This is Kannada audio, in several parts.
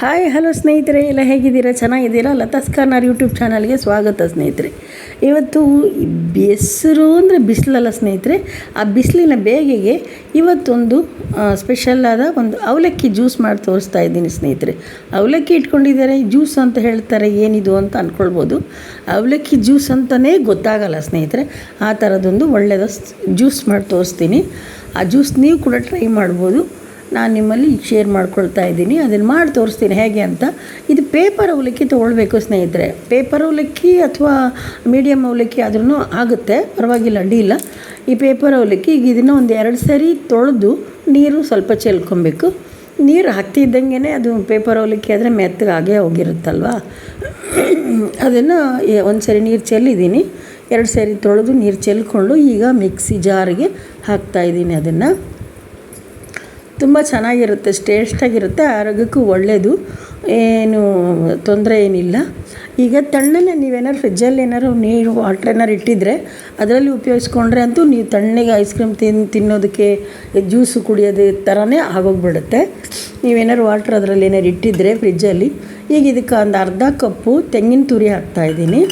ಹಾಯ್ ಹಲೋ ಸ್ನೇಹಿತರೆ, ಎಲ್ಲ ಹೇಗಿದ್ದೀರಾ? ಚೆನ್ನಾಗಿದ್ದೀರಾ? ಲತಾಸ್ ಕಾರ್ನರ್ ಯೂಟ್ಯೂಬ್ ಚಾನಲ್ಗೆ ಸ್ವಾಗತ ಸ್ನೇಹಿತರೆ. ಇವತ್ತು ಹೆಸರು ಅಂದರೆ ಬಿಸಿಲಲ್ಲ ಸ್ನೇಹಿತರೆ. ಆ ಬಿಸಿಲಿನ ಬೇಗೆಗೆ ಇವತ್ತೊಂದು ಸ್ಪೆಷಲ್ ಆದ ಒಂದು ಅವಲಕ್ಕಿ ಜ್ಯೂಸ್ ಮಾಡಿ ತೋರಿಸ್ತಾ ಇದ್ದೀನಿ ಸ್ನೇಹಿತರೆ. ಅವಲಕ್ಕಿ ಇಟ್ಕೊಂಡಿದ್ದಾರೆ ಜ್ಯೂಸ್ ಅಂತ ಹೇಳ್ತಾರೆ, ಏನಿದು ಅಂತ ಅಂದ್ಕೊಳ್ಬೋದು ಅವಲಕ್ಕಿ ಜ್ಯೂಸ್ ಅಂತಲೇ ಗೊತ್ತಾಗಲ್ಲ ಸ್ನೇಹಿತರೆ. ಆ ಥರದೊಂದು ಒಳ್ಳೆಯದ ಜ್ಯೂಸ್ ಮಾಡಿ ತೋರಿಸ್ತೀನಿ. ಆ ಜ್ಯೂಸ್ ನೀವು ಕೂಡ ಟ್ರೈ ಮಾಡ್ಬೋದು. ನಾನು ನಿಮ್ಮಲ್ಲಿ ಶೇರ್ ಮಾಡ್ಕೊಳ್ತಾ ಇದ್ದೀನಿ ಅದನ್ನು ಮಾಡಿ ತೋರಿಸ್ತೀನಿ. ಹೇಗೆ ಅಂತ? ಇದು ಪೇಪರ್ ಅವಲಕ್ಕಿ ತೊಗೊಳ್ಬೇಕು ಸ್ನೇಹಿತರೆ. ಪೇಪರ್ ಅವಲಕ್ಕಿ ಅಥವಾ ಮೀಡಿಯಮ್ ಅವಲಕ್ಕಿ ಆದ್ರೂ ಆಗುತ್ತೆ, ಪರವಾಗಿಲ್ಲ ಅಡ್ಡಿ ಇಲ್ಲ ಈ ಪೇಪರ್ ಅವಲಕ್ಕಿ ಈಗ ಇದನ್ನು ಒಂದು ಎರಡು ಸರಿ ತೊಳೆದು ನೀರು ಸ್ವಲ್ಪ ಚೆಲ್ಕೊಬೇಕು. ನೀರು ಹಾಕ್ತಿದ್ದಂಗೆ ಅದು ಪೇಪರ್ ಅವಲಕ್ಕಿ ಆದರೆ ಮೆತ್ತಗಾಗೇ ಹೋಗಿರುತ್ತಲ್ವ? ಅದನ್ನು ಒಂದು ಸರಿ ನೀರು ಚೆಲ್ಲಿದ್ದೀನಿ. ಎರಡು ಸರಿ ತೊಳೆದು ನೀರು ಚೆಲ್ಕೊಂಡು ಈಗ ಮಿಕ್ಸಿ ಜಾರಿಗೆ ಹಾಕ್ತಾಯಿದ್ದೀನಿ ಅದನ್ನು. ತುಂಬ ಚೆನ್ನಾಗಿರುತ್ತೆ ಟೇಸ್ಟಾಗಿರುತ್ತೆ ಆರೋಗ್ಯಕ್ಕೂ ಒಳ್ಳೆಯದು ಏನು ತೊಂದರೆ ಏನಿಲ್ಲ. ಈಗ ತಣ್ಣನೆ ನೀವೇನಾದ್ರು ಫ್ರಿಜ್ಜಲ್ಲಿ ಏನಾದ್ರು ನೀರು ವಾಟ್ರ್ ಏನಾರು ಇಟ್ಟಿದ್ರೆ ಅದರಲ್ಲಿ ಉಪಯೋಗಿಸ್ಕೊಂಡ್ರೆ ಅಂತೂ ನೀವು ತಣ್ಣಗೆ ಐಸ್ ಕ್ರೀಮ್ ತಿನ್, ತಿನ್ನೋದಕ್ಕೆ ಜ್ಯೂಸು ಕುಡಿಯೋದು ಥರನೇ ಆಗೋಗ್ಬಿಡುತ್ತೆ. ನೀವೇನಾದ್ರು ವಾಟ್ರ್ ಅದರಲ್ಲಿ ಏನಾರು ಇಟ್ಟಿದ್ರೆ ಫ್ರಿಜ್ಜಲ್ಲಿ ಈಗ ಇದಕ್ಕೆ ಒಂದು ಅರ್ಧ ಕಪ್ಪು ತೆಂಗಿನ ತುರಿ ಹಾಕ್ತಾಯಿದ್ದೀನಿ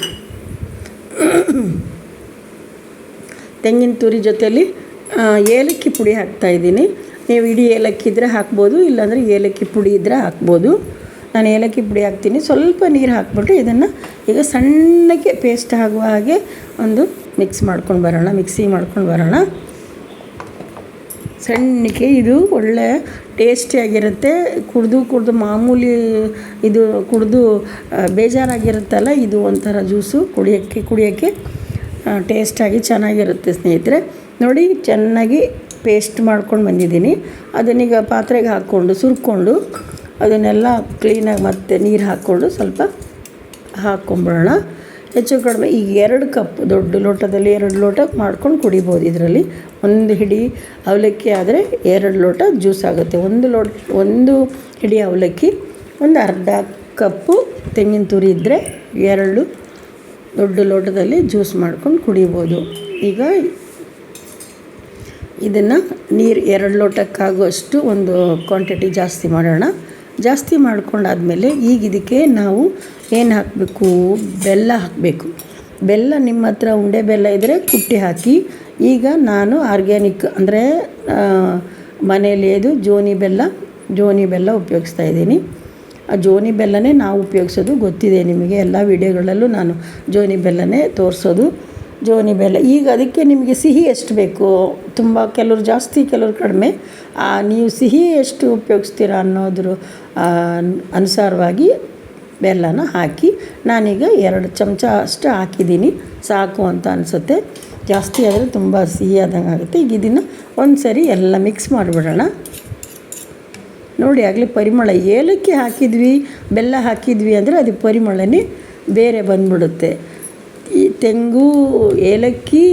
ತೆಂಗಿನ ತುರಿ ಜೊತೆಯಲ್ಲಿ ಏಲಕ್ಕಿ ಪುಡಿ ಹಾಕ್ತಾಯಿದ್ದೀನಿ ನೀವು ಇಡೀ ಏಲಕ್ಕಿ ಇದ್ದರೆ ಹಾಕ್ಬೋದು, ಇಲ್ಲಾಂದರೆ ಏಲಕ್ಕಿ ಪುಡಿ ಇದ್ದರೆ ಹಾಕ್ಬೋದು. ನಾನು ಏಲಕ್ಕಿ ಪುಡಿ ಹಾಕ್ತೀನಿ. ಸ್ವಲ್ಪ ನೀರು ಹಾಕ್ಬಿಟ್ಟು ಇದನ್ನು ಈಗ ಸಣ್ಣಕ್ಕೆ ಪೇಸ್ಟ್ ಆಗುವ ಹಾಗೆ ಒಂದು ಮಿಕ್ಸ್ ಮಾಡ್ಕೊಂಡು ಬರೋಣ ಮಿಕ್ಸಿ ಮಾಡ್ಕೊಂಡು ಬರೋಣ. ಸಣ್ಣಕ್ಕೆ ಇದು ಒಳ್ಳೆ ಟೇಸ್ಟಿಯಾಗಿರುತ್ತೆ ಕುಡಿದು ಕುಡಿದು ಮಾಮೂಲಿ ಇದು ಕುಡಿದು ಬೇಜಾರಾಗಿರುತ್ತಲ್ಲ, ಇದು ಒಂಥರ ಜ್ಯೂಸು ಕುಡಿಯೋಕ್ಕೆ ಕುಡಿಯೋಕ್ಕೆ ಟೇಸ್ಟಾಗಿ ಚೆನ್ನಾಗಿರುತ್ತೆ ಸ್ನೇಹಿತರೆ. ನೋಡಿ, ಚೆನ್ನಾಗಿ ಪೇಸ್ಟ್ ಮಾಡ್ಕೊಂಡು ಬಂದಿದ್ದೀನಿ. ಅದನ್ನೀಗ ಪಾತ್ರೆಗೆ ಹಾಕ್ಕೊಂಡು, ಸುರ್ಕೊಂಡು ಅದನ್ನೆಲ್ಲ ಕ್ಲೀನಾಗಿ ಮತ್ತೆ ನೀರು ಹಾಕ್ಕೊಂಡು ಸ್ವಲ್ಪ ಹಾಕ್ಕೊಂಬಿಡೋಣ ಹೆಚ್ಚು ಕಡಿಮೆ ಈಗ ಎರಡು ಕಪ್, ದೊಡ್ಡ ಲೋಟದಲ್ಲಿ ಎರಡು ಲೋಟ ಮಾಡ್ಕೊಂಡು ಕುಡಿಬೋದು ಇದರಲ್ಲಿ. ಒಂದು ಹಿಡಿ ಅವಲಕ್ಕಿ ಆದರೆ ಎರಡು ಲೋಟ ಜ್ಯೂಸ್ ಆಗುತ್ತೆ. ಒಂದು ಲೋಟ, ಒಂದು ಹಿಡಿ ಅವಲಕ್ಕಿ, ಒಂದು ಅರ್ಧ ಕಪ್ಪು ತೆಂಗಿನ ತುರಿ ಇದ್ದರೆ ಎರಡು ದೊಡ್ಡ ಲೋಟದಲ್ಲಿ ಜ್ಯೂಸ್ ಮಾಡ್ಕೊಂಡು ಕುಡಿಬೋದು. ಈಗ ಇದನ್ನು ನೀರು ಎರಡು ಲೋಟಕ್ಕಾಗುವಷ್ಟು ಒಂದು ಕ್ವಾಂಟಿಟಿ ಜಾಸ್ತಿ ಮಾಡೋಣ. ಜಾಸ್ತಿ ಮಾಡ್ಕೊಂಡಾದಮೇಲೆ ಈಗ ಇದಕ್ಕೆ ನಾವು ಏನು ಹಾಕಬೇಕು? ಬೆಲ್ಲ ಹಾಕಬೇಕು. ಬೆಲ್ಲ ನಿಮ್ಮ ಹತ್ರ ಉಂಡೆ ಬೆಲ್ಲ ಇದ್ದರೆ ಕುಟ್ಟಿ ಹಾಕಿ, ಈಗ ನಾನು ಆರ್ಗ್ಯಾನಿಕ್ ಅಂದರೆ ಮನೆಯಲ್ಲಿ ಇದು ಜೋನಿ ಬೆಲ್ಲ ಜೋನಿ ಬೆಲ್ಲ ಉಪಯೋಗಿಸ್ತಾ ಇದ್ದೀನಿ. ಆ ಜೋನಿ ಬೆಲ್ಲನೇ ನಾವು ಉಪಯೋಗಿಸೋದು ಗೊತ್ತಿದೆ ನಿಮಗೆ, ಎಲ್ಲ ವಿಡಿಯೋಗಳಲ್ಲೂ ನಾನು ಜೋನಿ ಬೆಲ್ಲನೇ ತೋರಿಸೋದು. ಜೋನಿ ಬೆಲ್ಲ ಈಗ ಅದಕ್ಕೆ ನಿಮಗೆ ಸಿಹಿ ಎಷ್ಟು ಬೇಕು? ತುಂಬ ಕೆಲವ್ರು ಜಾಸ್ತಿ, ಕೆಲವ್ರು ಕಡಿಮೆ. ನೀವು ಸಿಹಿ ಎಷ್ಟು ಉಪಯೋಗಿಸ್ತೀರ ಅನ್ನೋದ್ರ ಅನುಸಾರವಾಗಿ ಬೆಲ್ಲನ ಹಾಕಿ, ನಾನೀಗ ಎರಡು ಚಮಚ ಅಷ್ಟು ಹಾಕಿದ್ದೀನಿ. ಸಾಕು ಅಂತ ಅನಿಸುತ್ತೆ. ಜಾಸ್ತಿ ಆದರೆ ತುಂಬ ಸಿಹಿ ಆದಂಗೆ ಆಗುತ್ತೆ. ಈಗ ಇದನ್ನು ಒಂದು ಸರಿ ಎಲ್ಲ ಮಿಕ್ಸ್ ಮಾಡಿಬಿಡೋಣ. ನೋಡಿ, ಆಗಲಿ ಪರಿಮಳ ಏಲಕ್ಕಿ ಹಾಕಿದ್ವಿ, ಬೆಲ್ಲ ಹಾಕಿದ್ವಿ ಅಂದರೆ ಅದು ಪರಿಮಳನೇ ಬೇರೆ ಬಂದ್ಬಿಡುತ್ತೆ. ತೆಂಗು, ಏಲಕ್ಕಿ,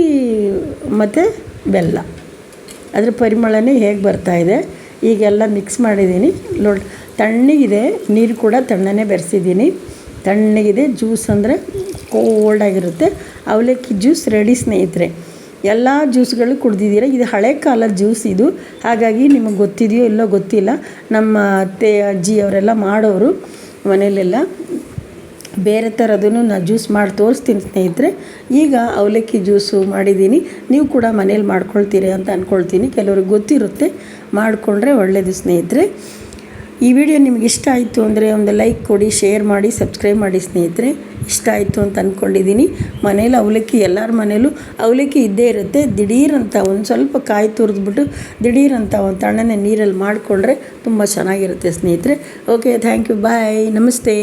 ಮತ್ತು ಬೆಲ್ಲ. ಅದರ ಪರಿಮಳನೇ ಹೇಗೆ ಬರ್ತಾಯಿದೆ ಈಗೆಲ್ಲ ಮಿಕ್ಸ್ ಮಾಡಿದ್ದೀನಿ. ನೋಡಿ, ತಣ್ಣಗಿದೆ, ನೀರು ಕೂಡ ತಣ್ಣನೆ ಬೆರೆಸಿದ್ದೀನಿ. ತಣ್ಣಗಿದೆ ಜ್ಯೂಸ್ ಅಂದರೆ ಕೋಲ್ಡಾಗಿರುತ್ತೆ ಅವಲಕ್ಕಿ ಜ್ಯೂಸ್ ರೆಡಿ ಸ್ನೇಹಿತರೆ. ಎಲ್ಲ ಜ್ಯೂಸ್ಗಳು ಕುಡ್ದಿದ್ದೀರ? ಇದು ಹಳೆ ಕಾಲದ ಜ್ಯೂಸ್ ಇದು. ಹಾಗಾಗಿ ನಿಮಗೆ ಗೊತ್ತಿದೆಯೋ ಇಲ್ಲೋ ಗೊತ್ತಿಲ್ಲ. ನಮ್ಮ ಅತ್ತೆ ಅಜ್ಜಿ ಅವರೆಲ್ಲ ಮಾಡೋರು ಮನೆಯಲ್ಲೆಲ್ಲ ಬೇರೆ ಥರದ್ದು ನಾನು ಜ್ಯೂಸ್ ಮಾಡಿ ತೋರಿಸ್ತೀನಿ ಸ್ನೇಹಿತರೆ. ಈಗ ಅವಲಕ್ಕಿ ಜ್ಯೂಸು ಮಾಡಿದ್ದೀನಿ. ನೀವು ಕೂಡ ಮನೇಲಿ ಮಾಡ್ಕೊಳ್ತೀರಿ ಅಂತ ಅಂದ್ಕೊಳ್ತೀನಿ ಕೆಲವ್ರಿಗೆ ಗೊತ್ತಿರುತ್ತೆ. ಮಾಡಿಕೊಂಡ್ರೆ ಒಳ್ಳೆಯದು ಸ್ನೇಹಿತರೆ. ಈ ವಿಡಿಯೋ ನಿಮ್ಗೆ ಇಷ್ಟ ಆಯಿತು ಅಂದರೆ ಒಂದು ಲೈಕ್ ಕೊಡಿ, ಶೇರ್ ಮಾಡಿ, ಸಬ್ಸ್ಕ್ರೈಬ್ ಮಾಡಿ ಸ್ನೇಹಿತರೆ. ಇಷ್ಟ ಆಯಿತು ಅಂತ ಅಂದ್ಕೊಂಡಿದ್ದೀನಿ ಮನೇಲಿ ಅವಲಕ್ಕಿ, ಎಲ್ಲರ ಮನೇಲೂ ಅವಲಕ್ಕಿ ಇದ್ದೇ ಇರುತ್ತೆ. ದಿಢೀರಂತ ಒಂದು ಸ್ವಲ್ಪ ಕಾಯಿ ತುರಿದ್ಬಿಟ್ಟು ದಿಢೀರಂತ ಒಂದು ತಣ್ಣನೆ ನೀರಲ್ಲಿ ಮಾಡಿಕೊಂಡ್ರೆ ತುಂಬ ಚೆನ್ನಾಗಿರುತ್ತೆ ಸ್ನೇಹಿತರೆ. ಓಕೆ ಥ್ಯಾಂಕ್ ಯು ಬಾಯ್ ನಮಸ್ತೆ.